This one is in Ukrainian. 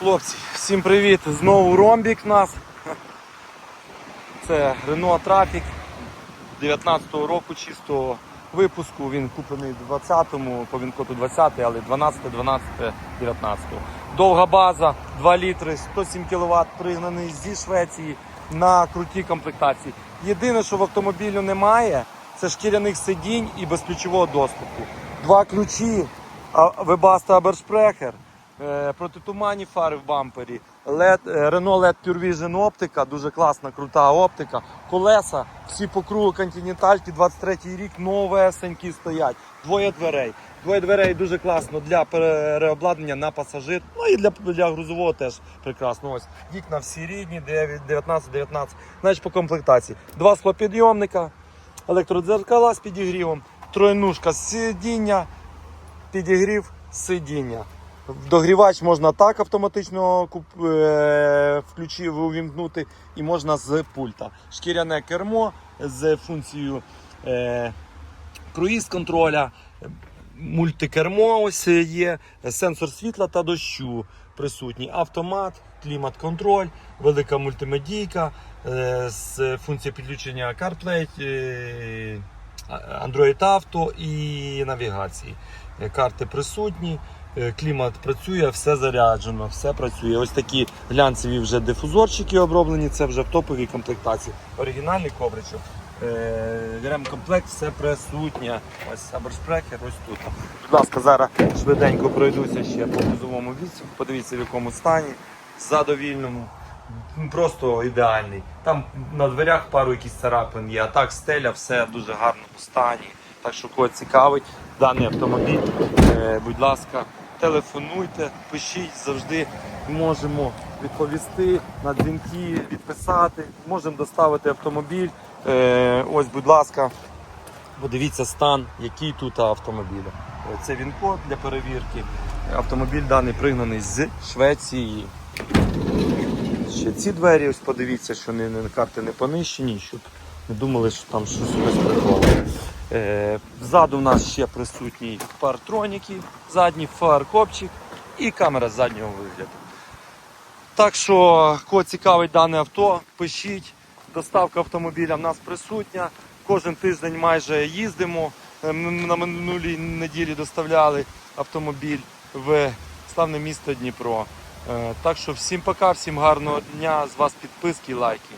Хлопці, всім привіт! Знову ромбік у нас. Це Renault Traffic 19-го року чистого випуску. Він куплений 20-му, по Вінкоту 20 але 12, 12, 19. Довга база, 2 літри, 107 кВт, пригнаний зі Швеції на крутій комплектації. Єдине, що в автомобілю немає, це шкіряних сидінь і безключового доступу. Два ключі, а- Webasto Абершпрехер, е, протитуманні фари в бампері, LED, е, Renault LED Pure Vision оптика, дуже класна, крута оптика. Колеса, всі по кругу континентальки, 23 рік, новесенькі стоять. Двоє дверей. Двоє дверей дуже класно для переобладнання на пасажир. Ну і для, для грузового теж прекрасно. Ось вікна всі рідні, 19-19. Значить по комплектації. Два склопідйомника, електродзеркала з підігрівом, тройнушка з сидіння, підігрів сидіння. Догрівач можна так автоматично е, включив, увімкнути, і можна з пульта. Шкіряне кермо з функцією е, круїз контроля, мультикермо ось є, сенсор світла та дощу присутній, автомат, клімат-контроль, велика мультимедійка е, з функцією підключення CarPlay, Android Auto і навігації. Карти присутні. Е, Клімат працює, все заряджено, все працює. Ось такі глянцеві вже дифузорчики оброблені, це вже в топовій комплектації. Оригінальний ковричок. Е, Ремкомплект, все присутнє. Ось абершпрехер, ось тут. Будь ласка, зараз швиденько пройдуся ще по грузовому відсіку. Подивіться в якому стані. Задовільному. Просто ідеальний. Там на дверях пару якісь царапин є, а так стеля, все в дуже гарному стані. Так що кого цікавить даний автомобіль, е, будь ласка, телефонуйте, пишіть, завжди можемо відповісти на дзвінки, відписати, можемо доставити автомобіль. Е, ось, будь ласка, подивіться стан, який тут автомобіль. Е, Це він код для перевірки. Автомобіль даний пригнаний з Швеції. Ще ці двері, ось подивіться, що не, не, карти не понищені, щоб не думали, що там щось приховано. Е, ззаду в нас ще присутні партроніки, задній фаркопчик і камера заднього вигляду. Так що, кого цікавить дане авто, пишіть. Доставка автомобіля в нас присутня. Кожен тиждень майже їздимо. Е, На минулій неділі доставляли автомобіль в славне місто Дніпро. Е, Так що всім пока, всім гарного дня. З вас підписки лайки.